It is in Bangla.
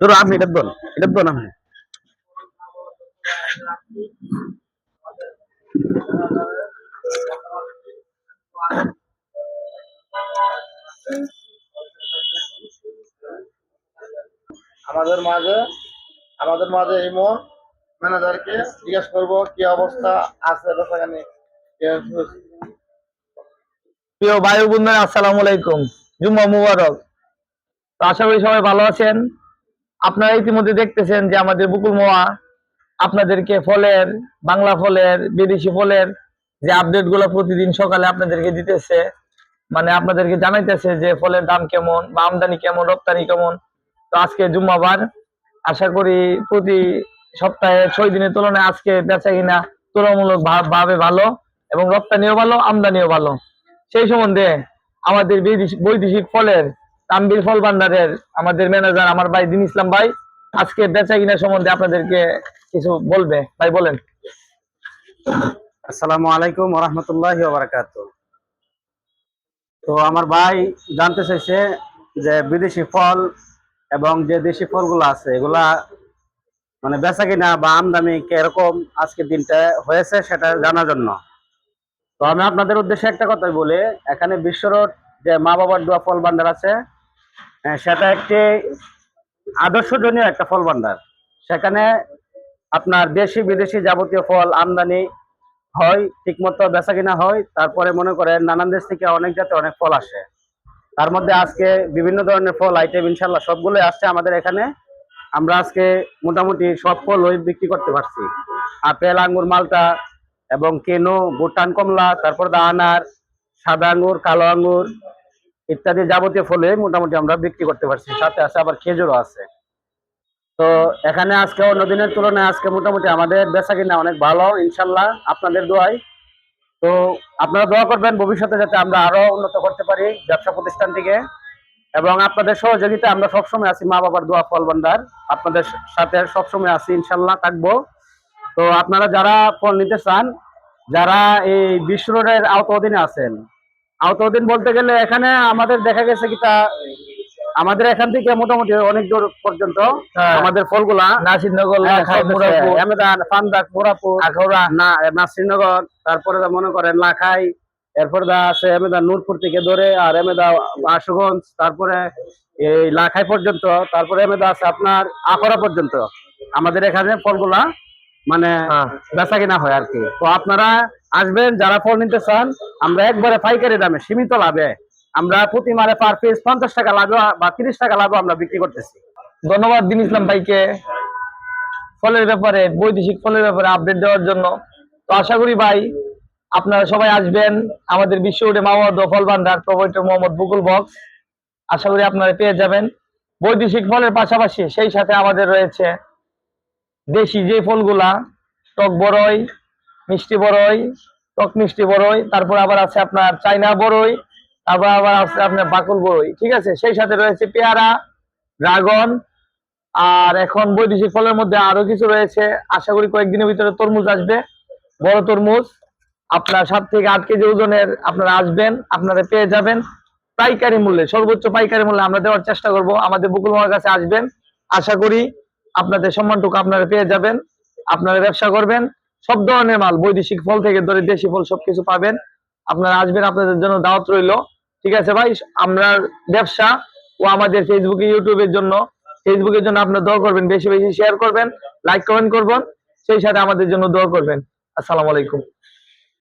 ধরো আপনি এটা দোন এটা দোন আপনি। আমাদের মাঝে আমাদের মাঝে ইমন ম্যানেজারকে জিজ্ঞেস করব কি অবস্থা আছে বেচাখানে প্রিয় ভাই বন্ধুরা আসসালামু আলাইকুম। জুম্মা মুবারক। তো আশা করি সবাই ভালো আছেন। আপনারা ইতিমধ্যে দেখতেছেন যে আমাদের বুকুল মোয়া আপনাদেরকে ফলের, বাংলা ফলের, বিদেশি ফলের যে আপডেটগুলো প্রতিদিন সকালে আপনাদেরকে দিতেছে মানে আপনাদেরকে জানাইতেছে যে ফলের দাম কেমন বা আমদানি কেমন, রপ্তানি কেমন। তো আজকে জুম্মাবার। আশা করি প্রতি সপ্তাহে ছয় দিনের তুলনায় আজকে বেচা কিনা তুলনামূলক ভাবে ভালো এবং রপ্তানিও ভালো, আমদানিও ভালো। সেই সম্বন্ধে আমাদের বিদেশি- বৈদেশিক ফলের তাম্বির ফল ভান্ডারের আমাদের ম্যানেজার আমার ভাই দিন ইসলাম ভাই, আজকে বেচা কিনা সম্বন্ধে আপনাদেরকে কিছু বলবে। ভাই, বলেন। আসসালামু আলাইকুম রহমতুল্লাহ বারাকাত তো আমার ভাই জানতে চাইছে যে বিদেশি ফল এবং যে দেশি ফলগুলো আছে, এগুলা মানে বেচা কিনা বা আমদানি কীরকম আজকে দিনটা হয়েছে সেটা জানার জন্য। তো আমি আপনাদের উদ্দেশ্যে একটা কথাই বলি, এখানে বিশ্ব রোড যে মা বাবার দোয়া ফল ভান্ডার আছে সেটা একটি আদর্শজনীয় একটা ফল ভান্ডার সেখানে আপনার দেশি, বিদেশি যাবতীয় ফল আমদানি হয়, ঠিকমতো বেচা কিনা হয়, তারপরে মনে করেন নানান দেশ থেকে অনেক জাতের অনেক ফল আসে। তার মধ্যে আজকে বিভিন্ন ধরনের ফল আইটেম ইনশাল্লাহ সবগুলোই আসছে আমাদের এখানে। আমরা আজকে মোটামুটি সব ফল ওই বিক্রি করতে পারছি। আপেল, আঙ্গুর, মালটা এবং কেনো ভুটান কমলা, তারপর দা আনার সাদা আঙ্গুর, কালো আঙ্গুর ইত্যাদি যাবতীয় ফলে মোটামুটি আমরা বিক্রি করতে পারছি। সাথে আছে আবার খেজুরও আছে। তো এখানে আজকে অন্য দিনের তুলনায় আজকে মোটামুটি আমাদের বেচা কিনা অনেক ভালো, ইনশাল্লাহ আপনাদের দোয়াই তো আপনারা দোয়া করবেন ভবিষ্যতে যাতে আমরা আরও উন্নত করতে পারি ব্যবসা প্রতিষ্ঠান থেকে। এবং আপনাদের সহযোগিতা আমরা সবসময় আছি, মা বাবার দোয়া ফল ভান্ডার আপনাদের সাথে সবসময় আছি, ইনশাল্লাহ থাকব। তো আপনারা যারা ফল নিতে চান, যারা এই বিশ্ব রোডের আওতা আছেন আওতা অধীন বলতে গেলে এখানে আমাদের দেখা গেছে কি তা আমাদের এখান থেকে মোটামুটি অনেক দূর পর্যন্ত হ্যাঁ। আমাদের ফলগুলা নাসিরনগর হ্যাঁ, এমেদান, ফান্দাক, মোরাপুর, না নাসিরনগর তারপরে মনে করেন লাখাই এরপরে দা আছে এমেদা নূরপুর থেকে ধরে আর এমেদা আশুগঞ্জ তারপরে এই লাখাই পর্যন্ত তারপরে এমেদা আছে আপনার আখড়া পর্যন্ত। আমাদের এখানে ফলগুলা মানে হ্যাঁ। বেচা কিনা হয় আর কি। তো আপনারা আসবেন যারা ফল নিতে চান আমরা একবারে পাইকারি দামে সীমিত লাভে আমরা প্রতি মারে পার পিস পঞ্চাশ টাকা লাভে বা তিরিশ টাকা লাভে আমরা বিক্রি করতেছি। ধন্যবাদ দিন ইসলাম ভাইকে ফলের ব্যাপারে বৈদেশিক ফলের ব্যাপারে আপডেট দেওয়ার জন্য। তো আশা করি ভাই আপনারা সবাই আসবেন আমাদের বিশ্ব উঠে মাওয়াদ ফল ভান্ডার প্রোভাইডার মোহাম্মদ বুকুল বক্স আশা করি আপনারা পেয়ে যাবেন। বৈদেশিক ফলের পাশাপাশি সেই সাথে আমাদের রয়েছে দেশি যে ফলগুলা, টক বড়ই মিষ্টি বড়ই টক মিষ্টি বড়ই তারপর আবার আছে আপনার চাইনা বড়ই তারপর আবার আছে আপনার বাকুল বড়ই ঠিক আছে? সেই সাথে রয়েছে পেয়ারা, ড্রাগন, আর এখন বৈদেশিক ফলের মধ্যে আরও কিছু রয়েছে। আশা করি কয়েকদিনের ভিতরে তরমুজ আসবে, বড় তরমুজ। আপনার সাত থেকে আট কেজি ওজনের আপনারা আসবেন, আপনারা পেয়ে যাবেন। পাইকারি মূল্যে, সর্বোচ্চ পাইকারি মূল্যে আমরা দেওয়ার চেষ্টা করব। আমাদের বুকুল মামার কাছে আসবেন। আশা করি আপনাদের সম্মানটুকু আপনারা পেয়ে যাবেন, আপনারা ব্যবসা করবেন, সব ধরনের মাল, বৈদেশিক ফল থেকে ধরে দেশি ফল সবকিছু পাবেন। আপনারা আসবেন, আপনাদের জন্য দাওয়াত রইল। ঠিক আছে ভাই, আমরা ব্যবসা ও আমাদের ফেসবুকে ইউটিউবের জন্য ফেসবুকের জন্য আপনার দোয়া করবেন, বেশি বেশি শেয়ার করবেন লাইক কমেন্ট করবেন, সেই সাথে আমাদের জন্য দোয়া করবেন। আসসালামু আলাইকুম।